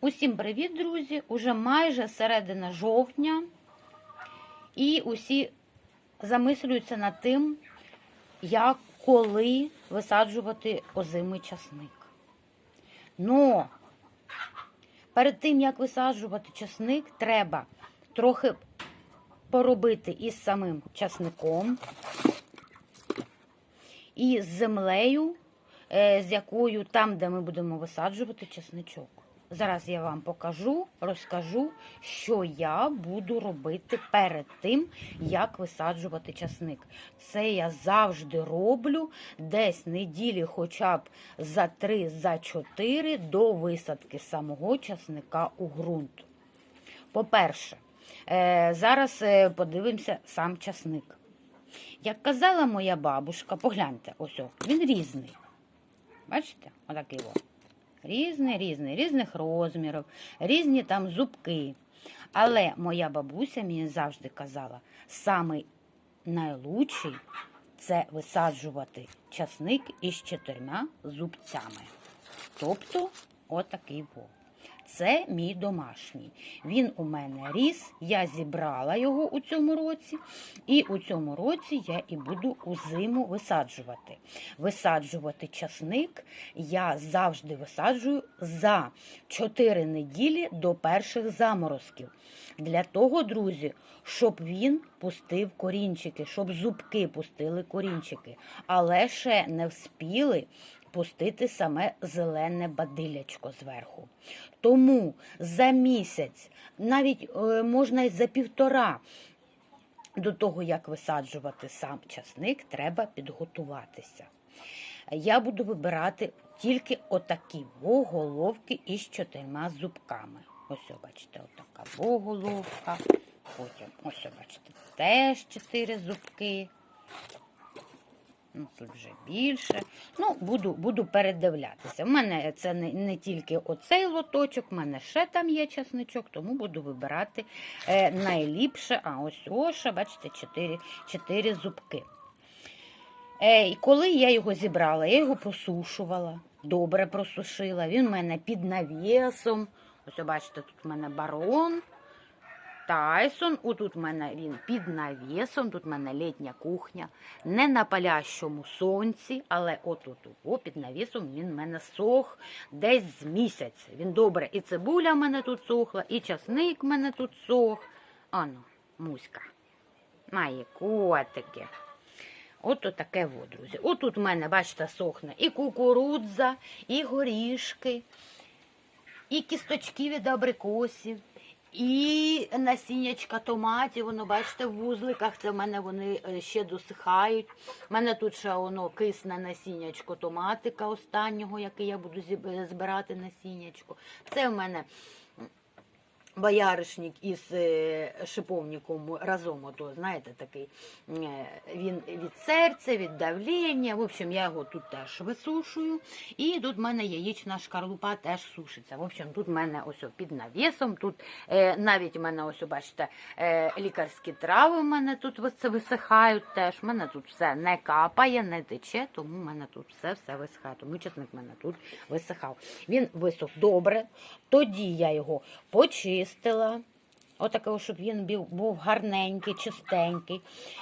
Усім привіт, друзі! Уже майже середина жовтня, і усі замислюються над тим, як коли висаджувати озимий часник. Но перед тим, як висаджувати часник, треба трохи поробити із самим часником, і з землею, е, з якою там, де ми будемо висаджувати часничок. Зараз я вам покажу, розкажу, що я буду робити перед тим, як висаджувати часник. Це я завжди роблю десь неділі, хоча б за 3 за 4 до висадки самого часника у ґрунт. По-перше, е, зараз е, подивимося сам часник. Як казала моя бабушка, погляньте, ось він різний. Бачите? Отакий о. Різний, різний, різних розмірів, різні там зубки. Але моя бабуся мені завжди казала, самий найлучший це висаджувати часник із чотирма зубцями. Тобто, отакий во. Це мій домашній. Він у мене ріс, я зібрала його у цьому році, і у цьому році я і буду у зиму висаджувати. Висаджувати часник я завжди висаджую за 4 неділі до перших заморозків. Для того, друзі, щоб він пустив корінчики, щоб зубки пустили корінчики, але ще не вспіли пустити саме зелене бадилячко зверху. Тому за місяць, навіть е, можна й за півтора. До того, як висаджувати сам часник, треба підготуватися. Я буду вибирати тільки отакі во головки із чотирма зубками. Ось, бачите, отака во головка. Потім, ось, бачите, теж чотири зубки. Ну, тут вже більше. Ну, буду, буду передивлятися. У мене це не, не тільки оцей лоточок, в мене ще там є часничок, тому буду вибирати е, найліпше. А ось оша, бачите, 4, 4 зубки. Е, і коли я його зібрала, я його просушувала, добре просушила. Він в мене під навісом. Ось, бачите, тут в мене барон. Тайсон, отут в мене він під навісом, тут в мене літня кухня, не на палящому сонці, але отут о, під навісом він в мене сох десь з місяць. Він добре. І цибуля в мене тут сохла, і часник в мене тут сох. Ану, муська. Має котики. От таке во, друзі. Отут в мене, бачите, сохне і кукурудза, і горішки, і кісточки від абрикосів. І насіннячка томатів, воно, бачите, в вузликах, це в мене вони е, ще досихають. У мене тут ще воно кисне насіннячко томатика останнього, який я буду зіб- збирати насіннячко. Це в мене бояришник із е, шиповником разом, ото, знаєте, такий е, він від серця, від давлення. В общем, я його тут теж висушую. І тут в мене яєчна шкарлупа теж сушиться. В общем, тут в мене ось під навісом, тут е, навіть в мене ось, бачите, лікарські трави в мене тут висихають теж. У мене тут все не капає, не тече, тому в мене тут все все висихає. Тому чесник в мене тут висихав. Він висох добре. Тоді я його почистила. Отакого, щоб він був, гарненький, чистенький.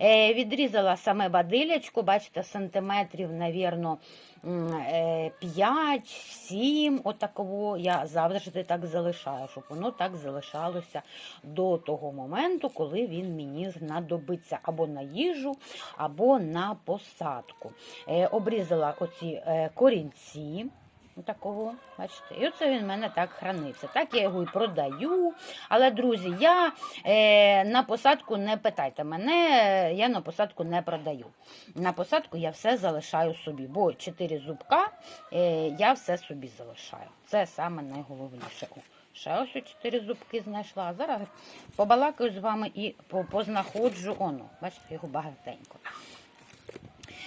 Е, відрізала саме бадилячку, бачите, сантиметрів, навірно, 5-7. Отакого я завжди так залишаю, щоб воно так залишалося до того моменту, коли він мені знадобиться або на їжу, або на посадку. Е, обрізала оці е, корінці. Такого, бачите, і оце він в мене так хранився. Так я його і продаю. Але, друзі, я е, на посадку не питайте мене, я на посадку не продаю. На посадку я все залишаю собі, бо 4 зубка е, я все собі залишаю. Це саме найголовніше. Ще ось 4 зубки знайшла. А зараз побалакаю з вами і познаходжу. Оно, бачите, його багатенько.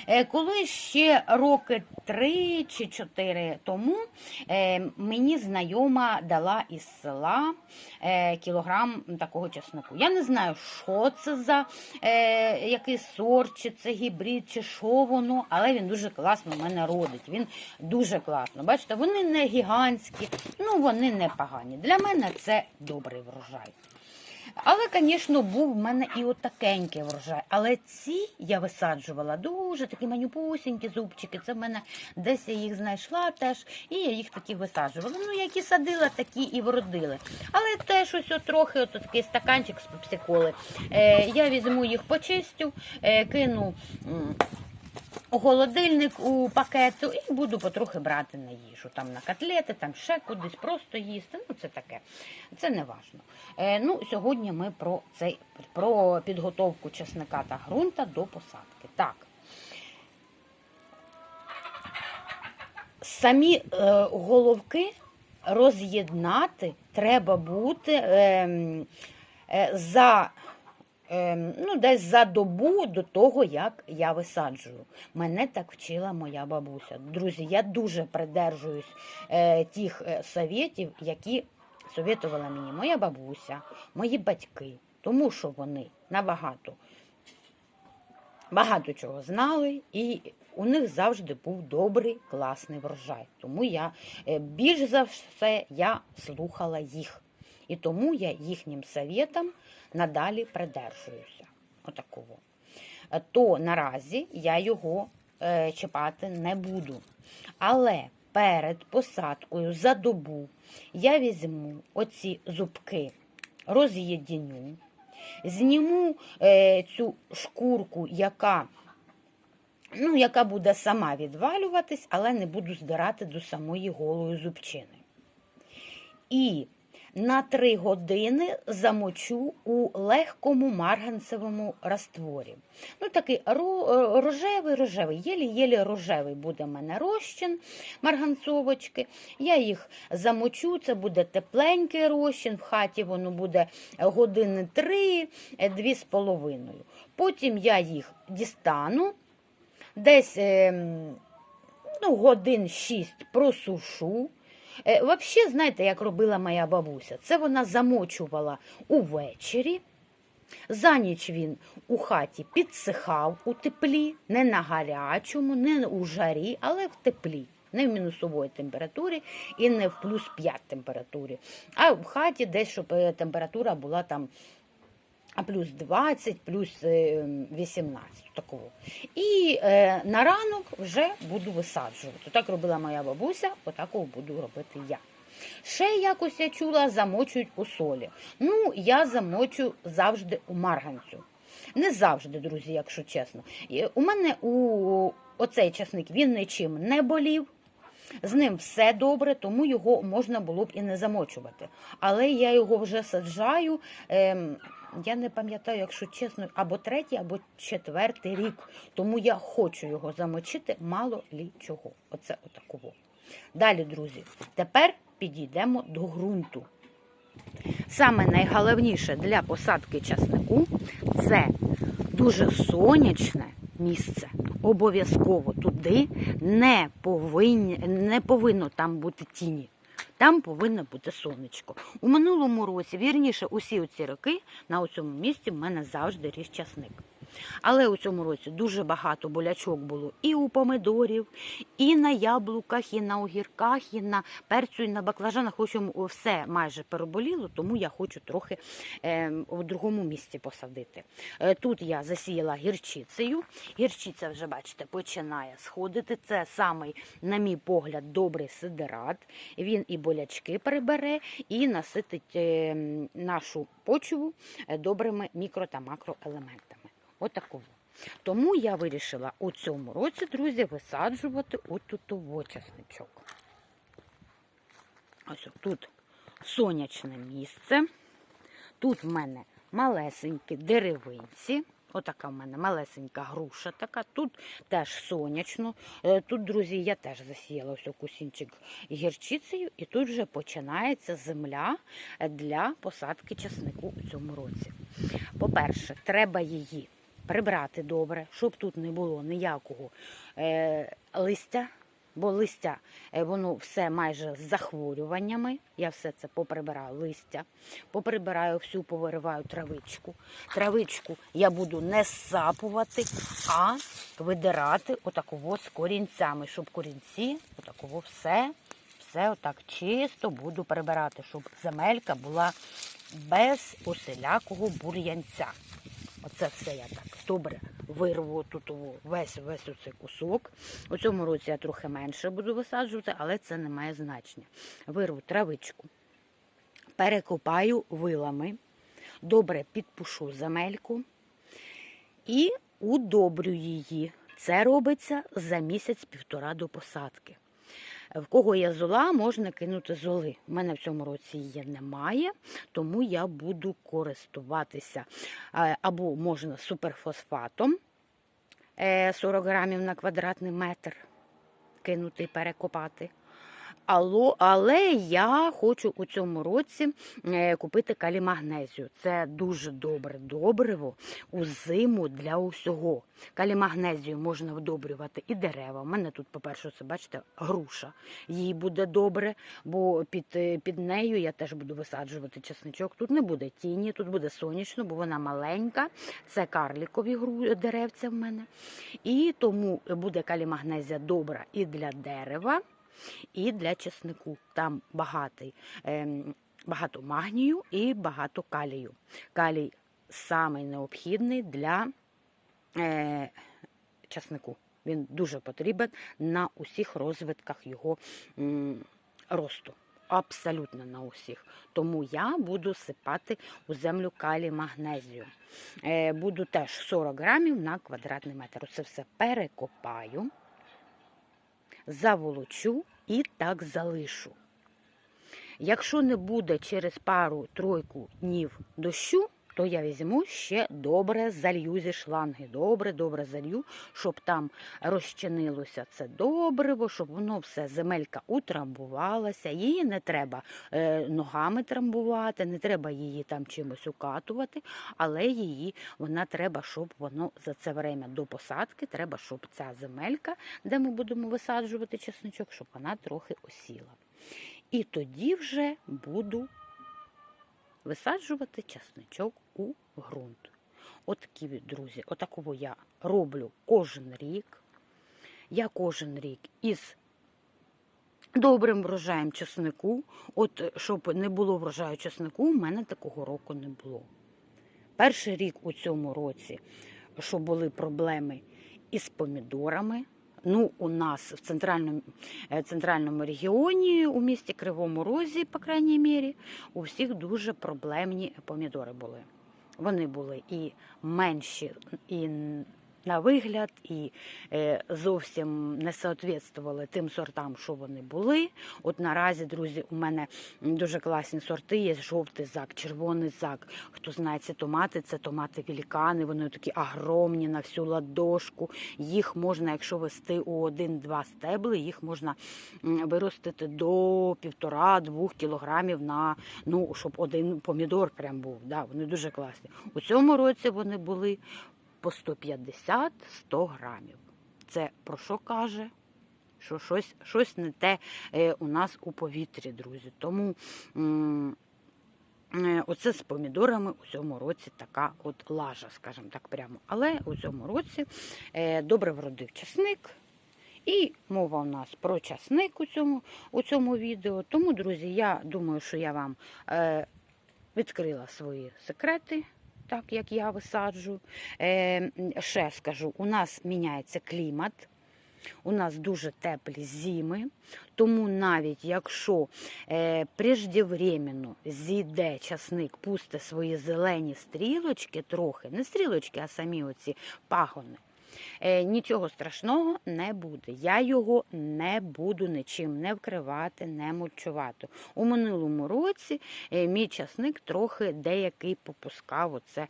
Е, Коли ще роки три чи чотири тому е, мені знайома дала із села е, кілограм такого чеснику. Я не знаю, що це за який сорт, чи це гібрид, чи що воно, але він дуже класно в мене родить. Він дуже класно. Бачите, вони не гігантські, ну вони не погані. Для мене це добрий врожай. Але, звісно, був в мене і отакенький врожай. Але ці я висаджувала дуже такі манюпусінькі зубчики. Це в мене десь я їх знайшла теж, і я їх таких висаджувала. Ну, які садила, такі і вродили. Але теж ось трохи от такий стаканчик з пепсиколи. Е, я візьму їх почистю, е, кину. У холодильник у пакету і буду потрохи брати на їжу. Там на котлети, там ще кудись просто їсти. Ну, це таке. Це не важно. Е, ну, сьогодні ми про цей про підготовку чесника та ґрунта до посадки. Так. Самі е, головки роз'єднати треба бути ем, е, за ну, десь за добу до того, як я висаджую. Мене так вчила моя бабуся. Друзі, я дуже придержуюсь е, тих е, совєтів, які совєтувала мені моя бабуся, мої батьки, тому що вони набагато багато чого знали, і у них завжди був добрий, класний врожай. Тому я е, більш за все я слухала їх. І тому я їхнім совєтам надалі придержуюся. Отакого. Е, То наразі я його е, чіпати не буду. Але перед посадкою за добу я візьму оці зубки, роз'єдіню, зніму е, цю шкурку, яка, ну, яка буде сама відвалюватись, але не буду здирати до самої голої зубчини. І на 3 години замочу у легкому марганцевому растворі. Ну, такий рожевий, рожевий, єлі-єлі рожевий буде в мене розчин марганцовочки. Я їх замочу, це буде тепленький розчин, в хаті воно буде години 3, дві з половиною. Потім я їх дістану, десь ем, ну, годин 6 просушу. Е, Взагалі, знаєте, як робила моя бабуся? Це вона замочувала увечері. За ніч він у хаті підсихав у теплі, не на гарячому, не у жарі, але в теплі. Не в мінусовій температурі і не в плюс 5 температурі. А в хаті десь, щоб е, температура була там а плюс 20, плюс е, 18. Такого. І е, на ранок вже буду висаджувати. Так робила моя бабуся, отакого буду робити я. Ще якось я чула, замочують у солі. Ну, я замочу завжди у марганцю. Не завжди, друзі, якщо чесно. У мене у оцей часник він нічим не болів. З ним все добре, тому його можна було б і не замочувати. Але я його вже саджаю. Ем, я не пам'ятаю, якщо чесно, або третій, або четвертий рік. Тому я хочу його замочити, мало лі чого. Оце отакого. Далі, друзі, тепер підійдемо до ґрунту. Саме найголовніше для посадки часнику це дуже сонячне місце. Обов'язково туди не, повинні, не повинно там бути тіні. Там повинно бути сонечко. У минулому році, вірніше, усі оці роки на цьому місці в мене завжди ріс часник. Але у цьому році дуже багато болячок було і у помидорів, і на яблуках, і на огірках, і на перцю, і на баклажанах. Общем, все майже переболіло, тому я хочу трохи в другому місці посадити. Е, тут я засіяла гірчицею. Гірчиця вже, бачите, починає сходити. Це самий, на мій погляд, добрий сидерат. Він і болячки прибере, і наситить е, нашу почву е, добрими мікро та макроелементами. Отакого. Тому я вирішила у цьому році, друзі, висаджувати отутово часничок. Ось тут сонячне місце. Тут в мене малесенькі деревинці. Отака в мене малесенька груша така. Тут теж сонячно. Е, Тут, друзі, я теж засіяла ось кусінчик гірчицею, і тут вже починається земля для посадки часнику у цьому році. По-перше, треба її прибрати добре, щоб тут не було ніякого е, листя, бо листя е, воно все майже з захворюваннями. Я все це поприбираю листя, поприбираю всю, повириваю травичку. Травичку я буду не сапувати, а видирати отаково з корінцями, щоб корінці отаково все, все отак чисто буду прибирати, щоб земелька була без усілякого бур'янця. Оце все я так добре вирву тут весь весь оцей кусок. У цьому році я трохи менше буду висаджувати, але це не має значення. Вирву травичку, перекопаю вилами, добре підпушу земельку і удобрю її. Це робиться за місяць-півтора до посадки. В кого є зола, можна кинути золи. У мене в цьому році її немає, тому я буду користуватися е, або можна суперфосфатом е, 40 грамів на квадратний метр кинути і перекопати. Але я хочу у цьому році е, купити калімагнезію. Це дуже добре добриво у зиму для усього. Калімагнезію можна вдобрювати і дерева. У мене тут, по-перше, це бачите, груша. Їй буде добре, бо під, е, під нею я теж буду висаджувати чесничок. Тут не буде тіні, тут буде сонячно, бо вона маленька. Це карлікові деревця в мене. І тому буде калімагнезія добра і для дерева і для чеснику. Там багатий, ем, багато магнію і багато калію. Калій самий необхідний для е, часнику. Він дуже потрібен на усіх розвитках його росту. Абсолютно на усіх. Тому я буду сипати у землю калій магнезію. Е, буду теж 40 грамів на квадратний метр. Це все перекопаю заволочу і так залишу. Якщо не буде через пару-тройку днів дощу, то я візьму ще добре залью зі шланги. Добре, добре залью, щоб там розчинилося це добриво, щоб воно все, земелька утрамбувалася. Її не треба е, ногами трамбувати, не треба її там чимось укатувати, але її вона треба, щоб воно за це время до посадки, треба, щоб ця земелька, де ми будемо висаджувати чесничок, щоб вона трохи осіла. І тоді вже буду висаджувати часничок у ґрунт. От такі, друзі, отакого я роблю кожен рік. Я кожен рік із добрим врожаєм чеснику. От щоб не було врожаю чеснику, у мене такого року не було. Перший рік у цьому році, що були проблеми із помідорами. Ну, у нас в центральному, е, центральному регіоні, у місті Кривому Розі, по крайній мірі, у всіх дуже проблемні помідори були. Вони були і менші, і на вигляд, і е, зовсім не соответствували тим сортам, що вони були. От наразі, друзі, у мене дуже класні сорти. Є жовтий зак, червоний зак. Хто знає ці томати, це томати великани. Вони такі огромні на всю ладошку. Їх можна, якщо вести у один-два стебли, їх можна виростити до півтора-двох кілограмів на ну, щоб один помідор прям був. Да, вони дуже класні. У цьому році вони були по 150-100 грамів. Це про що каже? Що щось, щось не те е, у нас у повітрі, друзі. Тому е, оце з помідорами у цьому році така от лажа, скажімо так прямо. Але у цьому році е, добре вродив часник. І мова у нас про часник у цьому, у цьому відео. Тому, друзі, я думаю, що я вам е, відкрила свої секрети, так як я висаджу. Е, ще скажу, у нас міняється клімат. У нас дуже теплі зими, тому навіть якщо е, преждевременно зійде часник, пусте свої зелені стрілочки трохи, не стрілочки, а самі оці пагони, нічого страшного не буде. Я його не буду нічим не вкривати, не мульчувати. У минулому році е, мій часник трохи деякий попускав оце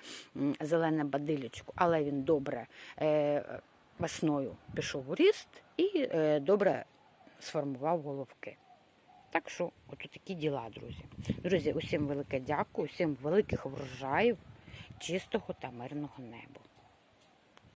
зелене бадилячко, але він добре. Е, весною пішов у ріст і е, добре сформував головки. Так що, от такі діла, друзі. Друзі, усім велике дякую, усім великих врожаїв, чистого та мирного неба.